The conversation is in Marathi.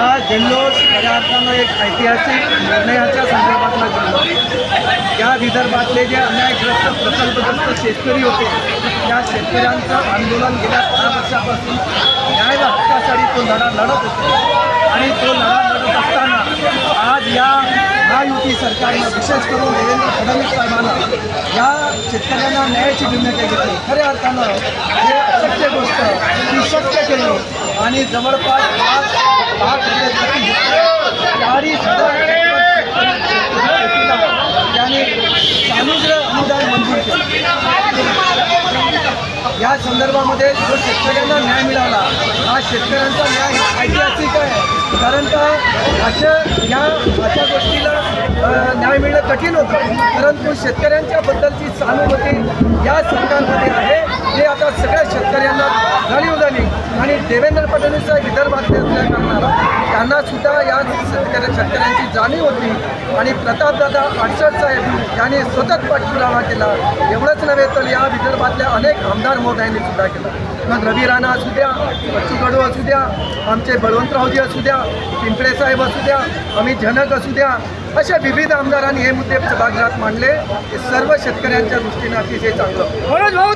हा जल्लोष खऱ्या अर्थानं एक ऐतिहासिक निर्णयाच्या संदर्भातला जल्लोष. या विदर्भातले जे अन्यायग्रस्त प्रकल्पग्रस्त शेतकरी होते त्या शेतकऱ्यांचं आंदोलन गेल्या दहा वर्षापासून न्याय हक्कासाठी तो लढा लढत होतो. आणि तो लढा लढत असताना आज या महायुती सरकारनं विशेष करून देवेंद्र फडणवीस साहेबांना या शेतकऱ्यांना न्यायाची भूमिका घेतली. खऱ्या अर्थानं हे अशक्य गोष्ट शक्य आणि जवळपास पाच लाख चाळीस त्याने सानुग्र अनुदान मंजूर केलं. या संदर्भामध्ये जो शेतकऱ्यांना न्याय मिळाला हा शेतकऱ्यांचा न्याय ऐतिहासिक आहे. कारण का अशा या अशा गोष्टीला न्याय मिळणं कठीण होतं. परंतु शेतकऱ्यांच्या बद्दलची सहानुभूती या सरकारमध्ये आहे. हे आता सगळ्या शेतकऱ्यांना जाणीव झाली आणि देवेंद्र फडणवीस साहेब विदर्भातले असल्या त्यांना सुद्धा या शेतकऱ्या शेतकऱ्यांची जाणीव होती. आणि प्रतापदादा अडचण साहेब यांनी सतत पाठपुरावा केला. एवढंच नव्हे तर या विदर्भातल्या अनेक आमदार महोदयांनी सुद्धा केला. मग रवी राणा असू द्या बच्चू कडू असू द्या आमचे बळवंतरावजी असू द्या पिंपळे साहेब असू द्या अमित झनक असू द्या अशा विविध आमदारांनी हे मुद्दे सभागृहात मांडले. हे सर्व शेतकऱ्यांच्या दृष्टीने अतिशय चांगलं.